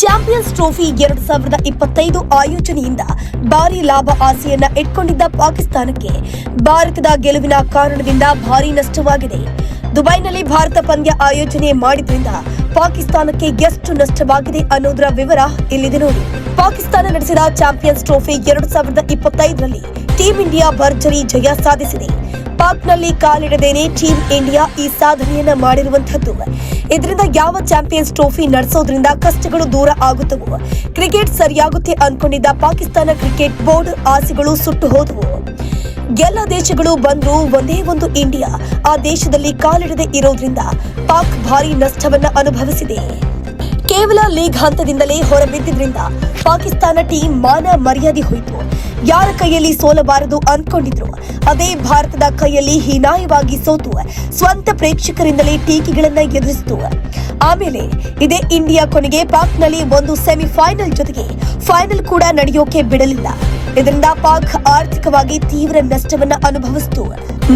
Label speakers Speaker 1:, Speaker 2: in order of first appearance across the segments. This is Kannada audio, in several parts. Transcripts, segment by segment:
Speaker 1: ಚಾಂಪಿಯನ್ಸ್ ಟ್ರೋಫಿ ಎರಡ್ ಸಾವಿರದ ಇಪ್ಪತ್ತೈದು ಆಯೋಜನೆಯಿಂದ ಭಾರಿ ಲಾಭ ಆಸೆಯನ್ನ ಇಟ್ಕೊಂಡಿದ್ದ ಪಾಕಿಸ್ತಾನಕ್ಕೆ ಭಾರತದ ಗೆಲುವಿನ ಕಾರಣದಿಂದ ಭಾರಿ ನಷ್ಟವಾಗಿದೆ. ದುಬೈನಲ್ಲಿ ಭಾರತ ಪಂದ್ಯ ಆಯೋಜನೆ ಮಾಡಿದ್ರಿಂದ ಪಾಕಿಸ್ತಾನಕ್ಕೆ ಎಷ್ಟು ನಷ್ಟವಾಗಿದೆ ಅನ್ನೋದರ ವಿವರ ಇಲ್ಲಿದೆ ನೋಡಿ. ಪಾಕಿಸ್ತಾನ ನಡೆಸಿದ ಚಾಂಪಿಯನ್ಸ್ ಟ್ರೋಫಿ ಎರಡು ಸಾವಿರದ ಇಪ್ಪತ್ತೈದರಲ್ಲಿ ಟೀಂ ಇಂಡಿಯಾ ಭರ್ಜರಿ ಜಯ ಸಾಧಿಸಿದೆ. ಪಾಕ್ನಲ್ಲಿ ಕಾಲಿಡದೇನೆ ಟೀಂ ಇಂಡಿಯಾ ಈ ಸಾಧನೆಯನ್ನ ಮಾಡಿರುವಂತದ್ದು ಇದರಿಂದ ಯಾವ ಚಾಂಪಿಯನ್ಸ್ ಟ್ರೋಫಿ ನಡೆಸೋದ್ರಿಂದ ಕಷ್ಟಗಳು ದೂರ ಆಗುತ್ತವು. ಕ್ರಿಕೆಟ್ ಸರಿಯಾಗುತ್ತೆ ಅನ್ಕೊಂಡಿದ್ದ ಪಾಕಿಸ್ತಾನ ಕ್ರಿಕೆಟ್ ಬೋರ್ಡ್ ಆಸೆಗಳು ಸುಟ್ಟು ಹೋದವು. ಎಲ್ಲ ದೇಶಗಳು ಬಂದರೂ ಒಂದೇ ಒಂದು ಇಂಡಿಯಾ, ಆ ದೇಶದಲ್ಲಿ ಕಾಲಿಡದೆ ಇರೋದ್ರಿಂದ ಪಾಕ್ ಭಾರಿ ನಷ್ಟವನ್ನ ಅನುಭವಿಸಿದೆ. ಕೇವಲ ಲೀಗ್ ಹಂತದಿಂದಲೇ ಹೊರಬಿದ್ದಿದ್ರಿಂದ ಪಾಕಿಸ್ತಾನ ಟೀಮ್ ಮಾನ ಮರ್ಯಾದೆ ಹೋಯಿತು. ಯಾರ ಕೈಯಲ್ಲಿ ಸೋಲಬಾರದು ಅಂದ್ಕೊಂಡಿದ್ರು ಅದೇ ಭಾರತದ ಕೈಯಲ್ಲಿ ಹೀನಾಯವಾಗಿ ಸೋತು ಸ್ವಂತ ಪ್ರೇಕ್ಷಕರಿಂದಲೇ ಟೀಕೆಗಳನ್ನ ಎದುರಿಸಿತು. ಆಮೇಲೆ ಇದೇ ಇಂಡಿಯಾ ಕೊನೆಗೆ ಪಾಕ್ನಲ್ಲಿ ಒಂದು ಸೆಮಿಫೈನಲ್ ಜೊತೆಗೆ ಫೈನಲ್ ಕೂಡ ನಡೆಯೋಕೆ ಬಿಡಲಿಲ್ಲ. ಇದರಿಂದ ಪಾಕ್ ಆರ್ಥಿಕವಾಗಿ ತೀವ್ರ ನಷ್ಟವನ್ನ ಅನುಭವಿಸಿತು.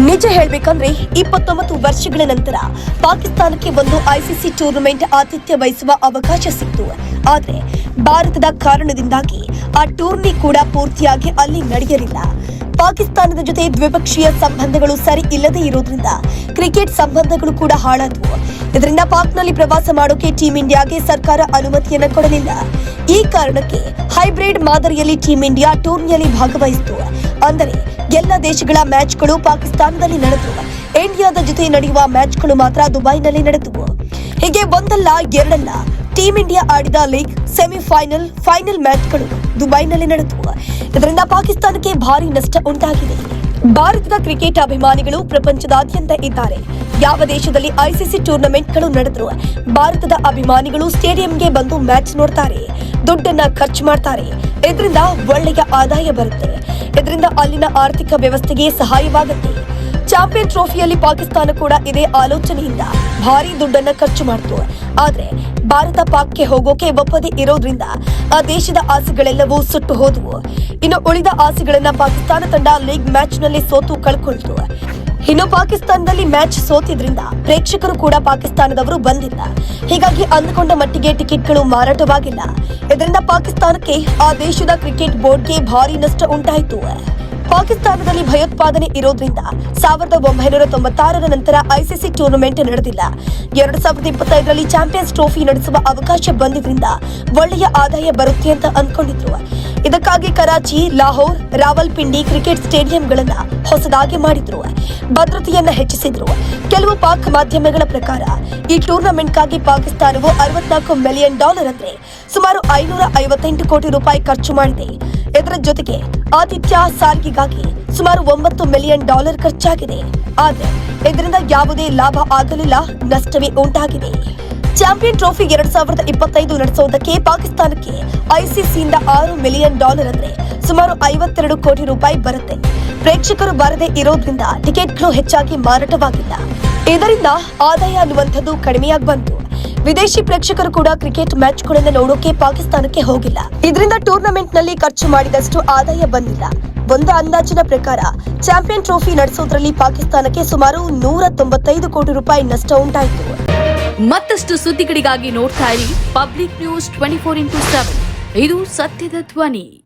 Speaker 1: ನಿಜ ಹೇಳ್ಬೇಕಂದ್ರೆ ಇಪ್ಪತ್ತೊಂಬತ್ತು ವರ್ಷಗಳ ನಂತರ ಪಾಕಿಸ್ತಾನಕ್ಕೆ ಒಂದು ಐಸಿಸಿ ಟೂರ್ನಮೆಂಟ್ ಆತಿಥ್ಯ ವಹಿಸುವ ಅವಕಾಶ ಸಿಕ್ತು. ಆದ್ರೆ ಭಾರತದ ಕಾರಣದಿಂದಾಗಿ ಆ ಟೂರ್ನಿ ಕೂಡ ಪೂರ್ತಿಯಾಗಿ ಅಲ್ಲಿ ನಡೆಯಲಿಲ್ಲ. ಪಾಕಿಸ್ತಾನದ ಜೊತೆ ದ್ವಿಪಕ್ಷೀಯ ಸಂಬಂಧಗಳು ಸರಿ ಇಲ್ಲದೆ ಇರೋದ್ರಿಂದ ಕ್ರಿಕೆಟ್ ಸಂಬಂಧಗಳು ಕೂಡ ಹಾಳಾದವು. ಇದರಿಂದ ಪಾಕ್ನಲ್ಲಿ ಪ್ರವಾಸ ಮಾಡೋಕೆ ಟೀಂ ಇಂಡಿಯಾಗೆ ಸರ್ಕಾರ ಅನುಮತಿಯನ್ನು ಕೊಡಲಿಲ್ಲ. ಈ ಕಾರಣಕ್ಕೆ ಹೈಬ್ರಿಡ್ ಮಾದರಿಯಲ್ಲಿ ಟೀಂ ಇಂಡಿಯಾ ಟೂರ್ನಿಯಲ್ಲಿ ಭಾಗವಹಿಸಿತು. ಅಂದರೆ ಎಲ್ಲ ದೇಶಗಳ ಮ್ಯಾಚ್ಗಳು ಪಾಕಿಸ್ತಾನದಲ್ಲಿ ನಡೆದವು ಇಂಡಿಯಾದ ಜೊತೆ ನಡೆಯುವ ಮ್ಯಾಚ್ಗಳು ಮಾತ್ರ ದುಬೈನಲ್ಲಿ ನಡೆದವು. ಹೀಗೆ ಒಂದಲ್ಲ ಎರಡಲ್ಲ ಟೀಂ ಇಂಡಿಯಾ ಆಡಿದ ಲೀಗ್ ಸೆಮಿಫೈನಲ್, ಫೈನಲ್ ಮ್ಯಾಚ್ಗಳು ದುಬೈನಲ್ಲಿ ನಡೆದವು. ಇದರಿಂದ ಪಾಕಿಸ್ತಾನಕ್ಕೆ ಭಾರಿ ನಷ್ಟ ಉಂಟಾಗಿದೆ. ಭಾರತದ ಕ್ರಿಕೆಟ್ ಅಭಿಮಾನಿಗಳು ಪ್ರಪಂಚದಾದ್ಯಂತ ಇದ್ದಾರೆ. ಯಾವ ದೇಶದಲ್ಲಿ ಐಸಿಸಿ ಟೂರ್ನಮೆಂಟ್ಗಳು ನಡೆದ್ರು ಭಾರತದ ಅಭಿಮಾನಿಗಳು ಸ್ಟೇಡಿಯಂಗೆ ಬಂದು ಮ್ಯಾಚ್ ನೋಡ್ತಾರೆ. ದುಡ್ಡನ್ನ ಖರ್ಚು ಮಾಡ್ತಾರೆ. ಇದರಿಂದ ಒಳ್ಳೆಯ ಆದಾಯ ಬರುತ್ತೆ. ಇದರಿಂದ ಅಲ್ಲಿನ ಆರ್ಥಿಕ ವ್ಯವಸ್ಥೆಗೆ ಸಹಾಯವಾಗುತ್ತೆ. ಚಾಂಪಿಯನ್ ಟ್ರೋಫಿಯಲ್ಲಿ ಪಾಕಿಸ್ತಾನ ಕೂಡ ಇದೇ ಆಲೋಚನೆಯಿಂದ ಭಾರಿ ದುಡ್ಡನ್ನ ಖರ್ಚು ಮಾಡಿತು. ಆದ್ರೆ ಭಾರತ ಪಾಕ್ಗೆ ಹೋಗೋಕೆ ಒಪ್ಪದೆ ಇರೋದ್ರಿಂದ ಆ ದೇಶದ ಆಸೆಗಳೆಲ್ಲವೂ ಸುಟ್ಟು ಹೋದವು. ಇನ್ನು ಉಳಿದ ಆಸೆಗಳನ್ನ ಪಾಕಿಸ್ತಾನ ತಂಡ ಲೀಗ್ ಮ್ಯಾಚ್ನಲ್ಲಿ ಸೋತು ಕಳ್ಕೊಳ್ತು. ಇನ್ನು ಪಾಕಿಸ್ತಾನದಲ್ಲಿ ಮ್ಯಾಚ್ ಸೋತಿದ್ರಿಂದ ಪ್ರೇಕ್ಷಕರು ಕೂಡ ಪಾಕಿಸ್ತಾನದವರು ಬಂದಿಲ್ಲ. ಹೀಗಾಗಿ ಅಂದುಕೊಂಡ ಮಟ್ಟಿಗೆ ಟಿಕೆಟ್ಗಳು ಮಾರಾಟವಾಗಿಲ್ಲ. ಇದರಿಂದ ಪಾಕಿಸ್ತಾನಕ್ಕೆ ಆ ದೇಶದ ಕ್ರಿಕೆಟ್ ಬೋರ್ಡ್ಗೆ ಭಾರಿ ನಷ್ಟ ಉಂಟಾಯಿತು. ಪಾಕಿಸ್ತಾನದಲ್ಲಿ ಭಯೋತ್ಪಾದನೆ ಇರೋದ್ರಿಂದ ಸಾವಿರದ ಒಂಬೈನೂರ ತೊಂಬತ್ತಾರರ ನಂತರ ಐಸಿಸಿ ಟೂರ್ನಮೆಂಟ್ ನಡೆದಿಲ್ಲ. ಎರಡು ಸಾವಿರದ ಇಪ್ಪತ್ತೈದರಲ್ಲಿ ಚಾಂಪಿಯನ್ಸ್ ಟ್ರೋಫಿ ನಡೆಸುವ ಅವಕಾಶ ಬಂದಿದ್ರಿಂದ ಒಳ್ಳೆಯ ಆದಾಯ ಬರುತ್ತೆ ಅಂತ ಅಂದ್ಕೊಂಡಿದ್ರು ಇದಕ್ಕಾಗಿ ಕರಾಚಿ, ಲಾಹೋರ್, ರಾವಲ್ಪಿಂಡಿ ಕ್ರಿಕೆಟ್ ಸ್ಟೇಡಿಯಂಗಳನ್ನ ಹೊಸದಾಗಿ ಮಾಡಿದ್ರು. ಭದ್ರತೆಯನ್ನ ಹೆಚ್ಚಿಸಿದ್ರು. ಕೆಲವು ಪಾಕ್ ಮಾಧ್ಯಮಗಳ ಪ್ರಕಾರ ಈ ಟೂರ್ನಮೆಂಟ್ಗಾಗಿ ಪಾಕಿಸ್ತಾನವು ಅರವತ್ನಾಲ್ಕು ಮಿಲಿಯನ್ ಡಾಲರ್ ಅಂದ್ರೆ ಸುಮಾರು ಐನೂರ ಐವತ್ತೆಂಟು ಕೋಟಿ ರೂಪಾಯಿ ಖರ್ಚು ಮಾಡಿದೆ. ಇದರ ಜೊತೆಗೆ ಆತಿಥ್ಯ ಸಾರಿಗೆಗಾಗಿ ಸುಮಾರು ಒಂಬತ್ತು ಮಿಲಿಯನ್ ಡಾಲರ್ ಖರ್ಚಾಗಿದೆ. ಆದ್ರೆ ಇದರಿಂದ ಯಾವುದೇ ಲಾಭ ಆಗಲಿಲ್ಲ, ನಷ್ಟವೇ ಉಂಟಾಗಿದೆ. ಚಾಂಪಿಯನ್ ಟ್ರೋಫಿ ಎರಡ್ ಸಾವಿರದ ಇಪ್ಪತ್ತೈದು ನಡೆಸುವುದಕ್ಕೆ ಪಾಕಿಸ್ತಾನಕ್ಕೆ ಐಸಿಸಿಯಿಂದ ಆರು ಮಿಲಿಯನ್ ಡಾಲರ್ ಅಂದ್ರೆ ಸುಮಾರು ಐವತ್ತೆರಡು ಕೋಟಿ ರೂಪಾಯಿ ಬರುತ್ತೆ. ಪ್ರೇಕ್ಷಕರು ಬರದೇ ಇರೋದ್ರಿಂದ ಟಿಕೆಟ್ಗಳು ಹೆಚ್ಚಾಗಿ ಮಾರಾಟವಾಗಿಲ್ಲ. ಇದರಿಂದ ಆದಾಯ ಅನ್ನುವಂಥದ್ದು ಕಡಿಮೆಯಾಗಿ ಬಂತು. ವಿದೇಶಿ ಪ್ರೇಕ್ಷಕರು ಕೂಡ ಕ್ರಿಕೆಟ್ ಮ್ಯಾಚ್ಗಳನ್ನು ನೋಡೋಕೆ ಪಾಕಿಸ್ತಾನಕ್ಕೆ ಹೋಗಿಲ್ಲ. ಇದರಿಂದ ಟೂರ್ನಮೆಂಟ್ನಲ್ಲಿ ಖರ್ಚು ಮಾಡಿದಷ್ಟು ಆದಾಯ ಬಂದಿಲ್ಲ. ಒಂದು ಅಂದಾಜಿನ ಪ್ರಕಾರ, ಚಾಂಪಿಯನ್ ಟ್ರೋಫಿ ನಡೆಸೋದ್ರಲ್ಲಿ ಪಾಕಿಸ್ತಾನಕ್ಕೆ ಸುಮಾರು ನೂರ ತೊಂಬತ್ತೈದು ಕೋಟಿ ರೂಪಾಯಿ ನಷ್ಟ ಉಂಟಾಯಿತು.
Speaker 2: ಮತ್ತಷ್ಟು ಸುದ್ದಿಗಳಿಗಾಗಿ ನೋಡ್ತಾ ಇರಿ public news twenty four into seven. ಇದು ಸತ್ಯದ ಧ್ವನಿ.